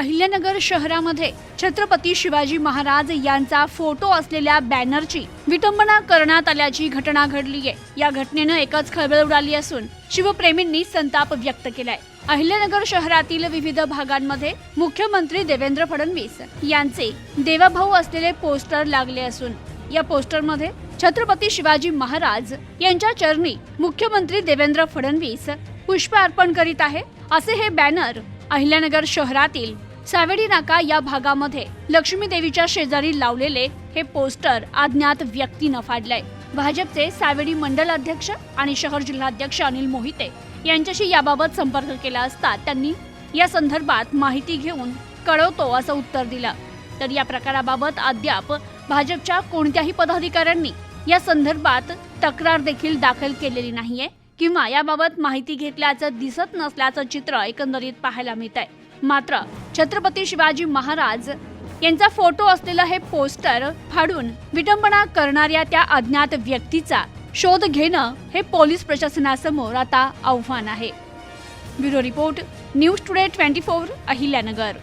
अहिल्यानगर शहरामध्ये छत्रपती शिवाजी महाराज यांचा फोटो असलेल्या बॅनरची विटंबना करण्यात आल्याची घटना घडली आहे. या घटनेनं एकच खळबळ उडाली असून शिवप्रेमींनी संताप व्यक्त केलाय. अहिल्यानगर शहरातील विविध भागांमध्ये मुख्यमंत्री देवेंद्र फडणवीस यांचे देवाभाऊ असलेले पोस्टर लागले असून या पोस्टरमध्ये छत्रपती शिवाजी महाराज यांच्या चरणी मुख्यमंत्री देवेंद्र फडणवीस पुष्प अर्पण करीत आहे असे हे बॅनर अहिल्यानगर शहरातील सावेडी नाका या भागामध्ये लक्ष्मी देवीच्या शेजारी लावलेले हे पोस्टर अज्ञात व्यक्तीनं फाडलंय. भाजपचे सावेडी मंडल अध्यक्ष आणि शहर जिल्हाध्यक्ष अनिल मोहिते यांच्याशी याबाबत संपर्क केला असता त्यांनी या संदर्भात माहिती घेऊन कळवतो असं उत्तर दिलं. तर या प्रकाराबाबत अद्याप भाजपच्या कोणत्याही पदाधिकाऱ्यांनी या संदर्भात तक्रार देखील दाखल केलेली नाहीये. किंवा याबाबत माहिती घेतल्याचं दिसत नसल्याचं चित्र एकंदरीत पाहायला मिळत आहे मात्र छत्रपती शिवाजी महाराज यांचा फोटो असलेलं हे पोस्टर फाडून विटंबना करणाऱ्या त्या अज्ञात व्यक्तीचा शोध घेणं हे पोलीस प्रशासनासमोर आता आव्हान आहे. Bureau report news today twenty four Ahilyanagar.